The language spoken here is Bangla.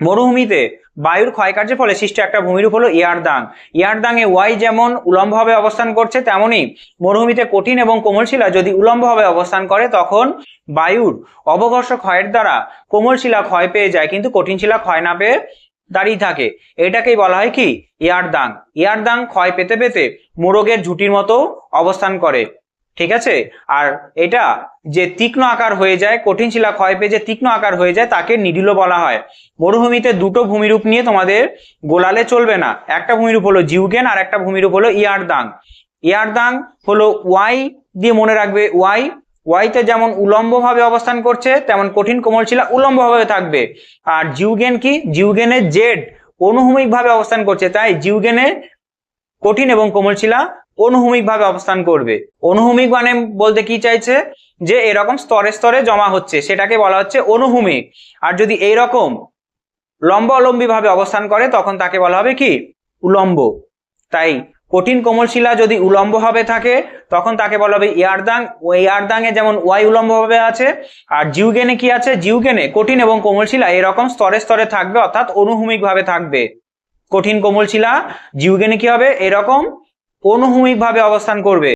মরুভূমিতে বায়ুর ক্ষয়কার্যের ফলে সৃষ্ট একটা ভূমিরূপ হলো ইয়ারদাং। ইয়ারদাংয়ে ওয়াই যেমন উলম্বভাবে অবস্থান করছে, তেমনি মরুভূমিতে কঠিন এবং কোমল শিলা যদি উলম্বভাবে অবস্থান করে, তখন বায়ুর অবঘর্ষ ক্ষয়ের দ্বারা কোমল শিলা ক্ষয় পেয়ে যায়, কিন্তু কঠিন শিলা ক্ষয় না পেয়ে দাঁড়িয়ে থাকে। এটাকেই বলা হয় কি? ইয়ারদাং। ইয়ারদাং ক্ষয় পেতে পেতে মোরগের ঝুঁটির মতো অবস্থান করে। ঠিক আছে? আর এটা যে তীক্ষ্ণ আকার হয়ে যায়, কঠিন শিলা ক্ষয় পেয়ে যে তীক্ষ্ণ আকার হয়ে যায়, তাকে নিডিলও বলা হয়। মরুভূমিতে দুটো ভূমিরূপ নিয়ে তোমাদের গোলালে চলবে না। একটা ভূমিরূপ হলো জিউগেন, আর একটা ভূমিরূপ হলো ইয়ারদাং। ইয়ারদাং হলো ওয়াই দিয়ে মনে রাখবে, ওয়াই। ওয়াইতে যেমন উলম্বভাবে অবস্থান করছে, তেমন কঠিন কোমল শিলা উলম্বভাবে থাকবে। আর জিউগেন কি? জিউগেনের জেড অনুভূমিকভাবে অবস্থান করছে, তাই জিউগেনে কঠিন এবং কোমল শিলা অনুভূমিকভাবে অবস্থান করবে। অনুভূমিক মানে বলতে কি চাইছে? যে এরকম স্তরে স্তরে জমা হচ্ছে, সেটাকে বলা হচ্ছে অনুভূমিক। আর যদি এই রকম লম্ব অলম্বী ভাবে অবস্থান করে, তখন তাকে বলা হবে কি? উলম্ব। তাই কঠিন কোমল শিলা যদি উলম্ব ভাবে থাকে, তখন তাকে বলা হবে ইয়ারদাং। ও ইয়ারদাং এ যেমন ওয়াই উলম্ব ভাবে আছে, আর জিউগেনে কি আছে? জিউগেনে কঠিন এবং কোমল শিলা এরকম স্তরে স্তরে থাকবে, অর্থাৎ অনুভূমিক ভাবে থাকবে। কঠিন কোমল শিলা জিউগেনে কি হবে? এরকম অনুভূমিক ভাবে অবস্থান করবে।